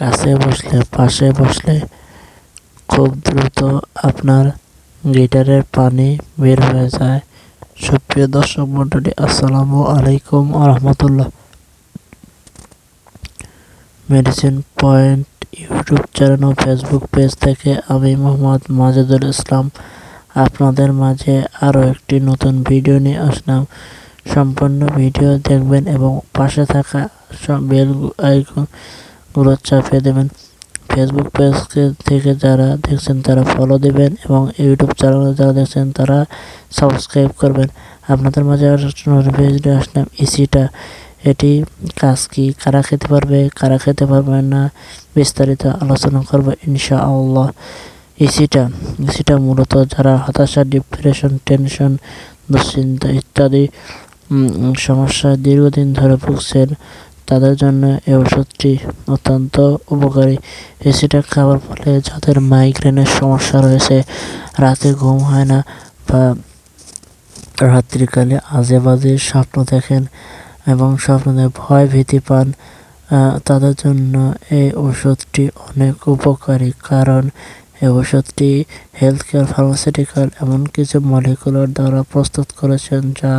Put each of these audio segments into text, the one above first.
কাছে বসলে, পাশে বসলে খুব দ্রুত আপনার গিটারের পানি বের হয়ে যায়। সুপ্রিয় দর্শক মন্ডলী আসসালামু আলাইকুম রহমতুল্লাহ মেডিসিন পয়েন্ট ইউটিউব চ্যানেল ও ফেসবুক পেজ থেকে আমি মোহাম্মদ মাজেদুল ইসলাম আপনাদের মাঝে আরও একটি নতুন ভিডিও নিয়ে আসলাম। সম্পূর্ণ ভিডিও দেখবেন এবং পাশে থাকা সব বেল আইকনগুলো চাপিয়ে দেবেন। ফেসবুক পেজ থেকে যারা দেখছেন তারা ফলো দিবেন এবং ইউটিউব চ্যানেলে যারা দেখছেন তারা সাবস্ক্রাইব করবেন। আপনাদের মাঝে ভিডিও আসলাম, ইসিটা। এটি কাজ কি, কারা খেতে পারবে, কারা খেতে পারবে না, বিস্তারিত আলোচনা করব ইনশা আল্লাহ ইসিটা ইসিটা মূলত যারা হতাশা ডিপ্রেশন টেনশন দুশ্চিন্তা ইত্যাদি সমস্যা দীর্ঘদিন ধরে ভুগছেন তাদের জন্য এই ওষুধটি অত্যন্ত উপকারী। এসিটা খাওয়ার ফলে যাদের মাইগ্রেনের সমস্যা রয়েছে, রাতে ঘুম হয় না বা রাত্রিকালে আজে বাজে স্বপ্ন দেখেন এবং স্বপ্নে ভয় ভীতি পান তাদের জন্য এই ওষুধটি অনেক উপকারী। কারণ এই ওষুধটি হেলথ কেয়ার ফার্মাসিউটিক্যাল এমন কিছু মলিকুলার দ্বারা প্রস্তুত করেছেন যা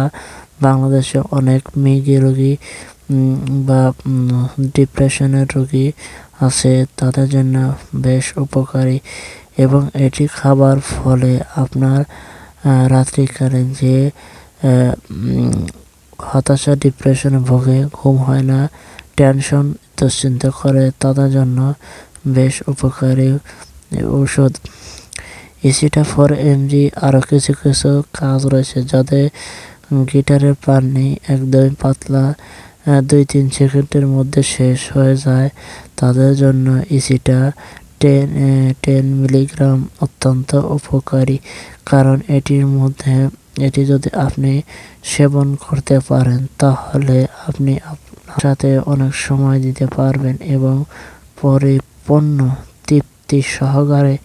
বাংলাদেশে অনেক মেগি রোগী বা ডিপ্রেশনের রোগী আছে, তাদের জন্য বেশ উপকারী। এবং এটি খাবার ফলে আপনার রাত্রিকালে যে হতাশা ডিপ্রেশনে ভোগে, ঘুম হয় না টেনশন দুশ্চিন্তা করে, তাদের জন্য বেশ উপকারী ওষুধ এসিটা ফর এমজি আরও কিছু কিছু কাজ রয়েছে যাদের গিটারের পানি একদমই পাতলা দুই তিন সেকেন্ডের মধ্যে শেষ হয়ে যায়। তাদের জন্য ইসিটা টেন টেন মিলিগ্রাম অত্যন্ত উপকারী। কারণ এটির মধ্যে, এটি যদি আপনি সেবন করতে পারেন, তাহলে আপনি আপনার সাথে অনেক সময় দিতে পারবেন এবং পরিপূর্ণ তৃপ্তি সহকারে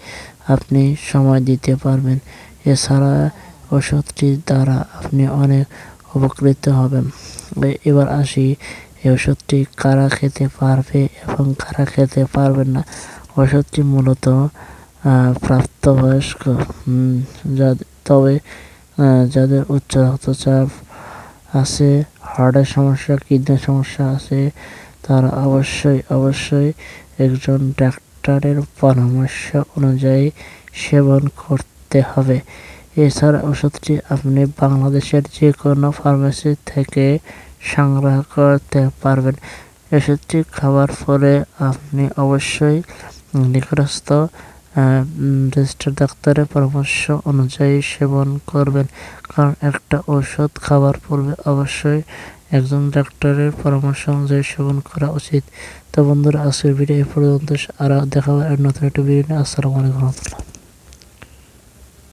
আপনি সময় দিতে পারবেন। এছাড়া ওষুধটির দ্বারা আপনি অনেক উপকৃত হবেন এবার আসি এই ওষুধটি কারা খেতে পারবে এবং কারা খেতে পারবে না? ওষুধটি মূলত প্রাপ্তবয়স্ক তবে যাদের উচ্চ রক্তচাপ আছে, হার্টের সমস্যা, কিডনির সমস্যা আছে, তারা অবশ্যই অবশ্যই একজন ডাক্তারের পরামর্শ অনুযায়ী সেবন করতে হবে। এছাড়া ওষুধটি আপনি বাংলাদেশের যে কোনো ফার্মেসি থেকে সংগ্রহ করতে পারবেন। ওষুধটি খাওয়ার পরে আপনি অবশ্যই নিকটস্থ রেজিস্টার ডাক্তারের পরামর্শ অনুযায়ী সেবন করবেন। কারণ একটা ওষুধ খাবার পূর্বে অবশ্যই একজন ডাক্তারের পরামর্শ অনুযায়ী সেবন করা উচিত। তো বন্ধুরা, আজকের ভিডিও এই পর্যন্ত। আর দেখা নতুন একটা ভিডিও আসসালামু আলাইকুম রহমতুল্লাহ।